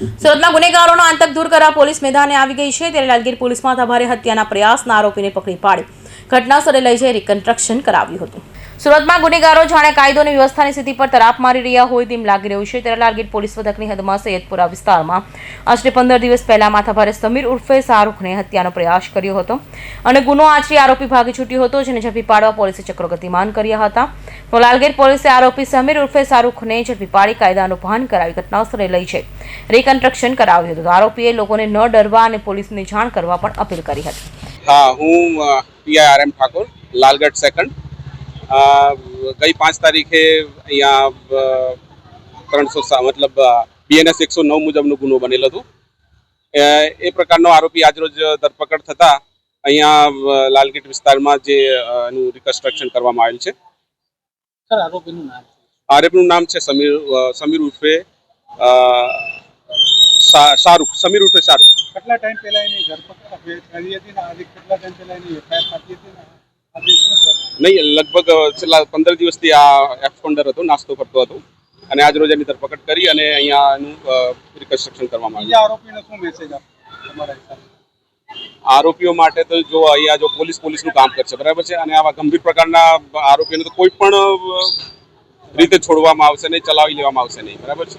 સુરતમાં ગુનેગારોનો આતંક દૂર કરવા પોલીસ મેદાને આવી ગઈ છે. ત્યારે લાલગીર પોલીસમાં તમારે હત્યાના પ્રયાસના આરોપીને પકડી પાડી. ઘટના સ્થળે લઈ જઈ રિકન્સ્ટ્રક્શન કરાવ્યું હતું. સુરતમાં ગુનેગારો જાણે કાયદો અને વ્યવસ્થાની સ્થિતિ પર તરાપ મારી રહ્યા હોય તેમ લાગી રહ્યું છે. ત્યારે લાલગીર પોલીસ મથકની હદમાં સૈયદપુરા વિસ્તારમાં આશરે પંદર દિવસ પહેલા માથાભારે સમીર ઉર્ફે શાહરૂખને હત્યાનો પ્રયાસ કર્યો હતો અને ગુનો આચરી આરોપી ભાગી છૂટ્યો હતો, જેને ઝડપી પાડવા પોલીસે ચક્રો ગતિમાન કર્યા હતા. તો લાલગીર પોલીસે આરોપી સમીર ઉર્ફે શાહરૂખને ઝડપી પાડી કાયદાનું ભાન કરાવી ઘટના સ્થળે લઈ છે રિકન્સ્ટ્રક્શન કરાવ્યું હતું. આરોપીએ લોકોને ન ડરવા અને પોલીસને જાણ કરવા પણ અપીલ કરી હતી. હા હું PI R M Thakor Lalgadh second. ગઈ પાંચ તારીખે અહીંયા ત્રણસો મતલબ બીએનએસ એકસો નવ મુજબનો ગુનો બનેલો હતો. એ પ્રકારનો આરોપી આજરોજ ધરપકડ થતા અહીંયા લાલગેટ વિસ્તારમાં જે એનું રિકન્સ્ટ્રક્શન કરવામાં આવેલ છે. આરોપીનું નામ છે? સમીર સમીર ઉર્ફે શાહરૂખ સમીર ઉર્ફે શાહરૂખ. કેટલા ટાઈમ પહેલા એની ધરપકડ કરી હતી ને? આજે કેટલા ટાઈમ પહેલા એની એફઆઈઆર થતી હતી ને? નહીં લગભગ છેલ્લા પંદર દિવસથી આ એક્સપોન્ડર હતો નાસ્તો કરતો હતો. અને આજ રોજ એની ધરપકડ કરી અને અહીંયા એનું રિકન્સ્ટ્રક્શન કરવામાં આવ્યું. આરોપીને શું મેસેજ આરોપીઓ માટે તો જો અહીંયા જો પોલીસ પોલીસનું કામ કરશે બરાબર છે? અને આવા ગંભીર પ્રકારના આરોપીઓને તો કોઈ પણ રીતે છોડવામાં આવશે નહીં ચલાવી લેવામાં આવશે નહીં બરાબર છે?